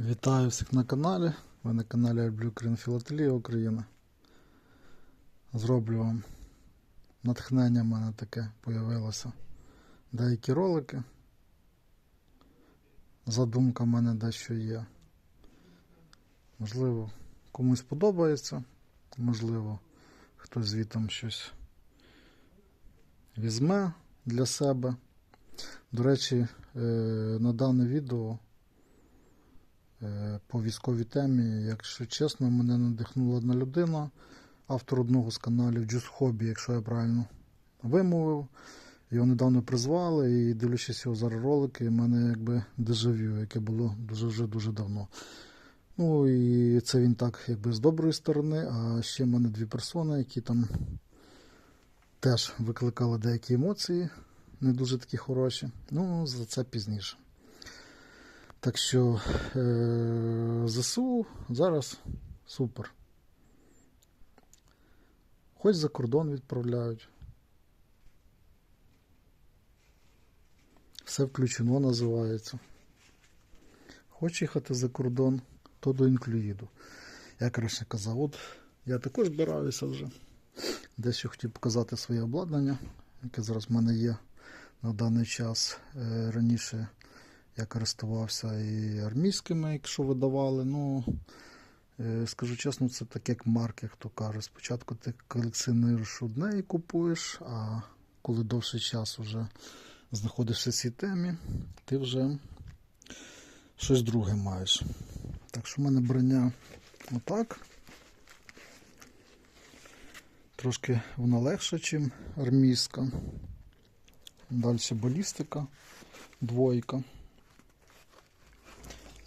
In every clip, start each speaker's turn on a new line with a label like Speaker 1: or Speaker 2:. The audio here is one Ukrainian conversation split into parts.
Speaker 1: Вітаю всіх на каналі. Ви на каналі Альблю Крин Філателія Україна. Зроблю вам натхнення в мене таке появилося. Деякі ролики. Задумка в мене дещо є. Можливо, комусь подобається, можливо, хтось звітом щось візьме для себе. До речі, е, на дане відео по військовій темі, якщо чесно, мене надихнула одна людина, автор одного з каналів Juice Hobby, якщо я правильно вимовив. Його недавно призвали і дивлячись його зараз ролики, в мене якби дежавю, яке було дуже вже дуже давно. Ну і це він так якби з доброї сторони, а ще в мене дві персони, які там теж викликали деякі емоції, не дуже такі хороші. Ну, за це пізніше. Так що е- ЗСУ зараз супер. Хоч за кордон відправляють. Все включено називається. Хоч їхати за кордон, то до інклюїду. Я краще казав, от я також збираюся вже. Дещо хотів показати своє обладнання, яке зараз в мене є на даний час. Е, Раніше я користувався і армійськими, якщо видавали. Ну, е, скажу чесно, це так як марки, хто каже. Спочатку ти колекціонуєш одне і купуєш, а коли довший час вже знаходишся в цій темі, ти вже щось друге маєш. Так що в мене броня отак. Трошки вона легша, ніж армійська. Далі балістика, двойка.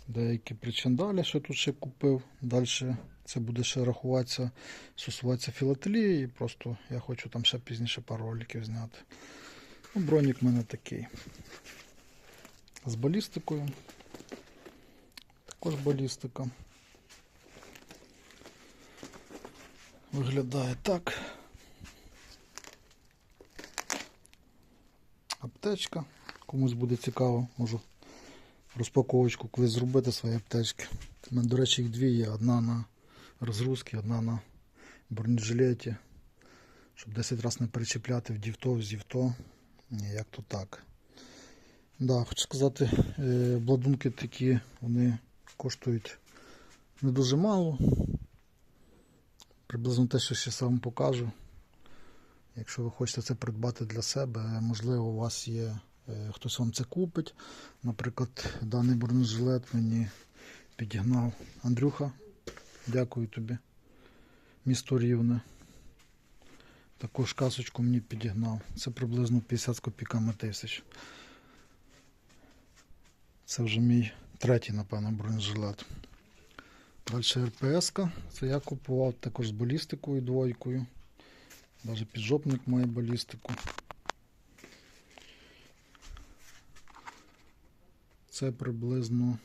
Speaker 1: Деякі причандалі, що тут ще купив. Далі це буде ще рахуватися, стосуватися філателії. Просто я хочу там ще пізніше пару роликів зняти. Ну, бронік в мене такий. З балістикою. Також балістика. Виглядає так. Аптечка. Комусь буде цікаво, можу розпаковочку колись зробити свої аптечки. У мене, до речі, їх дві є. Одна на розгрузці, одна на бронежилеті. Щоб 10 разів не перечіпляти в дівто, в зівто. Як то так. Да, хочу сказати, е, обладунки такі, вони коштують не дуже мало. Приблизно те, що ще сам покажу. Якщо ви хочете це придбати для себе, можливо, у вас є хтось вам це купить. Наприклад, даний бронежилет мені підігнав Андрюха. Дякую тобі. Місто Рівне. Також касочку мені підігнав. Це приблизно 50 з копійками тисяч. Це вже мій третій, напевно, бронежилет. Далі РПС. -ка. Це я купував також з балістикою двойкою. Навіть піджопник має балістику. Це приблизно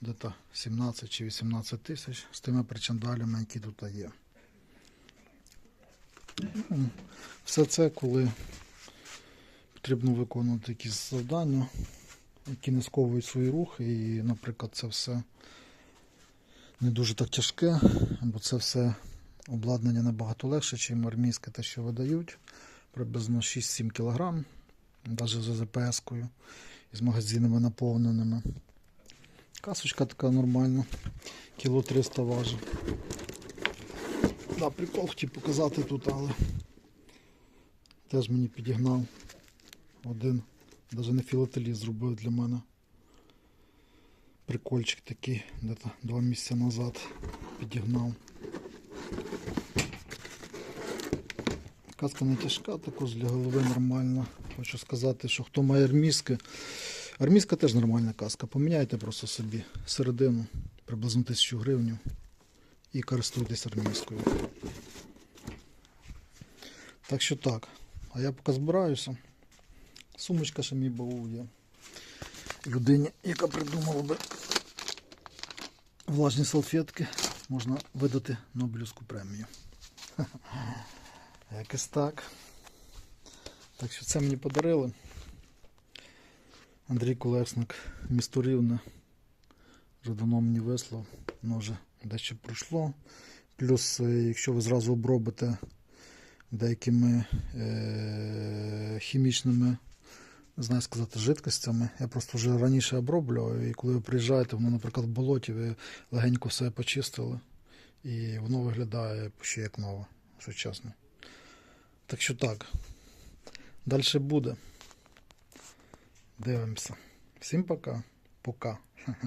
Speaker 1: дето 17 чи 18 тисяч з тими причандалями, які тут є. Все це, коли потрібно виконувати якісь завдання, які не сковують свої рухи, і, наприклад, це все не дуже так тяжке, бо це все обладнання набагато легше, ніж армійське те, що видають. Приблизно 6-7 кг, навіть з ЗПС-кою з магазинами наповненими. Касочка така нормальна, кіло 300 важить. Да, прикол хотів показати тут, але теж мені підігнав один, навіть не філателі зробив для мене. Прикольчик такий, де-то два місяці назад підігнав. Каска не тяжка, також для голови нормальна. Хочу сказати, що хто має армійське, армійська теж нормальна каска. Поміняйте просто собі середину, приблизно 1000 гривень і користуйтесь армійською. Так що так. А я поки збираюся. Сумочка ще мій баул є. Людині, яка придумала би влажні салфетки, можна видати Нобелівську премію. Якось так. Так що це мені подарили. Андрій Колесник, місто Рівне. Вже мені вислав, воно вже дещо пройшло. Плюс, е, якщо ви зразу обробите деякими е- хімічними, знаю сказати, жидкостями. Я просто вже раніше оброблював, і коли ви приїжджаєте, воно, наприклад, в болоті, ви легенько все почистили, і воно виглядає ще як нове, чесно. Так що так. Далі буде. Дивимося. Всім пока. Пока.